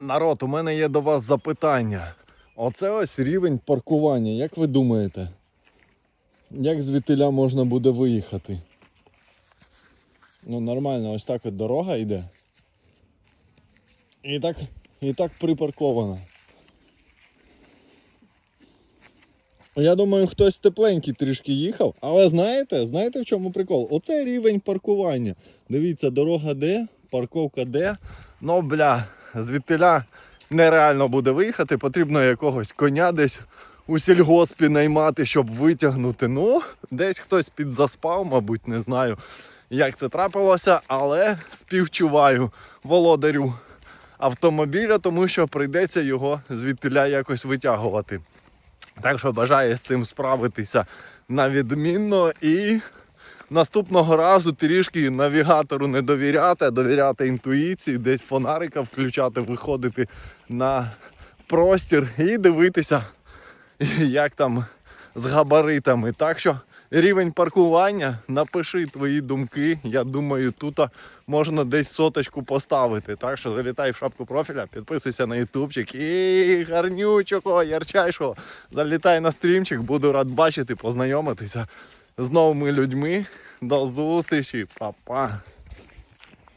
Народ, у мене є до вас запитання. Оце ось рівень паркування. Як ви думаєте? Як звідтиля можна буде виїхати? Ну, нормально, ось так от дорога йде. І так, і так припаркована. Я думаю, хтось тепленький трішки їхав, але знаєте, знаєте в чому прикол? Оце рівень паркування. Дивіться, дорога де, парковка де. Ну, бля, звідтиля нереально буде виїхати, потрібно якогось коня десь у сільгоспі наймати, щоб витягнути. Ну, десь хтось підзаспав, мабуть, не знаю, як це трапилося, але співчуваю володарю автомобіля, тому що прийдеться його звідтиля якось витягувати. Так що бажаю з цим справитися на відмінно і наступного разу трішки навігатору не довіряти, а довіряти інтуїції, десь фонарика включати, виходити на простір і дивитися, як там з габаритами. Так що рівень паркування, напиши твої думки. Я думаю, тут можна десь соточку поставити. Так що залітай в шапку профіля, підписуйся на ютубчик і гарнючого, ярчайшого. Залітай на стрімчик, буду рад бачити, познайомитися з новими людьми. До зустрічі, па-па.